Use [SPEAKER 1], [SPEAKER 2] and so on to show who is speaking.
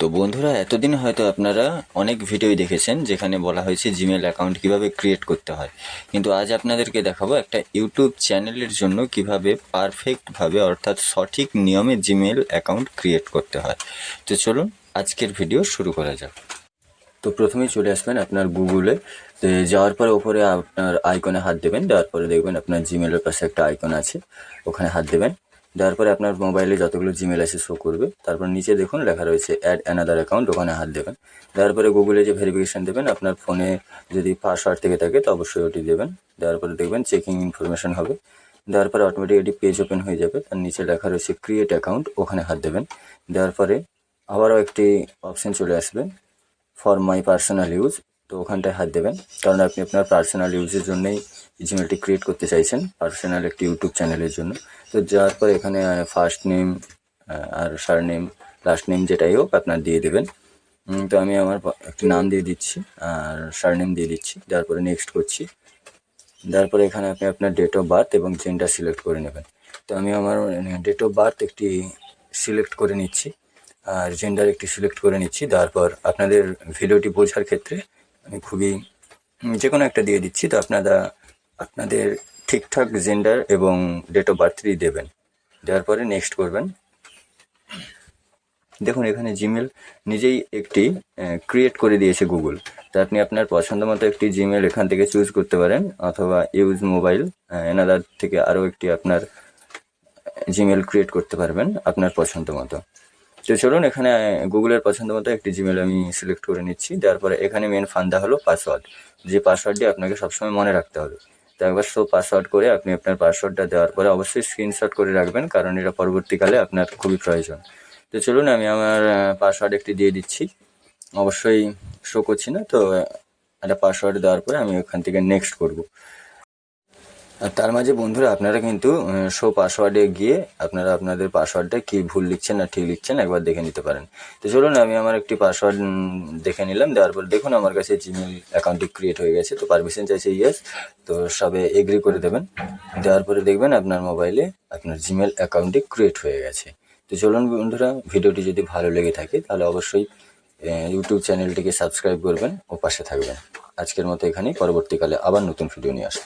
[SPEAKER 1] তো বন্ধুরা, এতদিন হয়তো আপনারা অনেক ভিডিওই দেখেছেন যেখানে বলা হয়েছে জিমেল অ্যাকাউন্ট কীভাবে ক্রিয়েট করতে হয়। কিন্তু আজ আপনাদেরকে দেখাবো একটা ইউটিউব চ্যানেলের জন্য কীভাবে পারফেক্টভাবে অর্থাৎ সঠিক নিয়মে জিমেল অ্যাকাউন্ট ক্রিয়েট করতে হয়। তো চলুন, আজকের ভিডিও শুরু করা যাক। তো প্রথমেই চলে আসবেন আপনার গুগলে যাওয়ার পরে ওপরে আপনার আইকনে হাত দেবেন, দেওয়ার পরে দেখবেন আপনার জিমেলের পাশে একটা আইকন আছে, ওখানে হাত দেবেন। দেওয়ার পরে আপনার মোবাইলে যতগুলো জিমেল আছে শো করবে। তারপর নিচে দেখুন, লেখা রয়েছে অ্যাড অ্যানাদার অ্যাকাউন্ট ওখানে হাত দেবেন। দেওয়ার পরে গুগলে যে ভেরিফিকেশান দেবেন, আপনার ফোনে যদি পাসওয়ার্ড থেকে থাকে, তো অবশ্যই ওটি দেবেন। দেওয়ার পরে দেখবেন চেকিং ইনফরমেশান হবে। দেওয়ার পরে অটোমেটিক এটি পেজ ওপেন হয়ে যাবে। তার নিচে লেখা রয়েছে ক্রিয়েট অ্যাকাউন্ট ওখানে হাত দেবেন। দেওয়ার পরে আবারও একটি অপশন চলে আসবে ফর মাই পার্সোনাল ইউজ তো ওখানটায় হাত দেবেন। কারণ আপনি আপনার পার্সোনাল ইউজের জন্যই জিমেলটি ক্রিয়েট করতে চাইছেন পার্সোনাল একটি ইউটিউব চ্যানেলের জন্য। তো যাওয়ার পর এখানে ফার্স্ট নেম আর সার নেম লাস্ট নেম যেটাই হোক আপনার দিয়ে দেবেন। তো আমি আমার একটি নাম দিয়ে দিচ্ছি, আর সার নেম দিয়ে দিচ্ছি। দেওয়ার পরে নেক্সট করছি। দেওয়ার পরে এখানে আপনি আপনার ডেট অফ বার্থ এবং জেন্ডার সিলেক্ট করে নেবেন। তো আমি আমার ডেট অফ বার্থ একটি সিলেক্ট করে নিচ্ছি, আর জেন্ডার একটি সিলেক্ট করে নিচ্ছি। তারপর আপনাদের ভিডিওটি বোঝার ক্ষেত্রে আমি খুবই যে কোনো একটা দিয়ে দিচ্ছি, তো আপনারা, আপনাদের ঠিকঠাক জেন্ডার এবং ডেট অফ বার্থটি দেবেন। দেওয়ার পরে নেক্সট করবেন। দেখুন, এখানে জিমেল নিজেই একটি ক্রিয়েট করে দিয়েছে গুগল তো আপনি আপনার পছন্দ মতো একটি জিমেল এখান থেকে চুজ করতে পারেন, অথবা ইউজ মোবাইল এনাদার থেকে আরও একটি আপনার জিমেল ক্রিয়েট করতে পারবেন আপনার পছন্দ মতো। তো চলুন এখানে গুগলের পছন্দ মতো একটি জিমেল আমি সিলেক্ট করে নিচ্ছি। দেওয়ার পরে এখানে মেন ফান্দা হলো পাসওয়ার্ড যে পাসওয়ার্ডটি আপনাকে সবসময় মনে রাখতে হবে। তো একবার সো পাসওয়ার্ড করে আপনি আপনার পাসওয়ার্ডটা দেওয়ার পরে অবশ্যই স্ক্রিনশট করে রাখবেন, কারণ এটা পরবর্তীকালে আপনার খুবই প্রয়োজন। তো চলুন আমি আমার পাসওয়ার্ড একটি দিয়ে দিচ্ছি। অবশ্যই শো করছি না, তো একটা পাসওয়ার্ড দেওয়ার পরে আমি ওখান থেকে নেক্সট করব। আর তার মাঝে বন্ধুরা, আপনারা কিন্তু শো পাসওয়ার্ডে গিয়ে আপনারা আপনাদের পাসওয়ার্ডটা কি ভুল লিখছেন না ঠিক লিখছেন একবার দেখে নিতে পারেন। তো চলুন, আমি আমার একটি পাসওয়ার্ড দেখে নিলাম, দেওয়ার পর দেখুন আমার কাছে জিমেল অ্যাকাউন্টটি ক্রিয়েট হয়ে গেছে। তো পারমিশন চাইছে ইয়েস তো সবে এগ্রি করে দেবেন। দেওয়ার পরে দেখবেন আপনার মোবাইলে আপনার জিমেল অ্যাকাউন্টটি ক্রিয়েট হয়ে গেছে। তো চলুন বন্ধুরা, ভিডিওটি যদি ভালো লেগে থাকে, তাহলে অবশ্যই ইউটিউব চ্যানেলটিকে সাবস্ক্রাইব করবেন ও পাশে থাকবেন। আজকের মতো এখানেই, পরবর্তীকালে আবার নতুন ভিডিও নিয়ে আসব।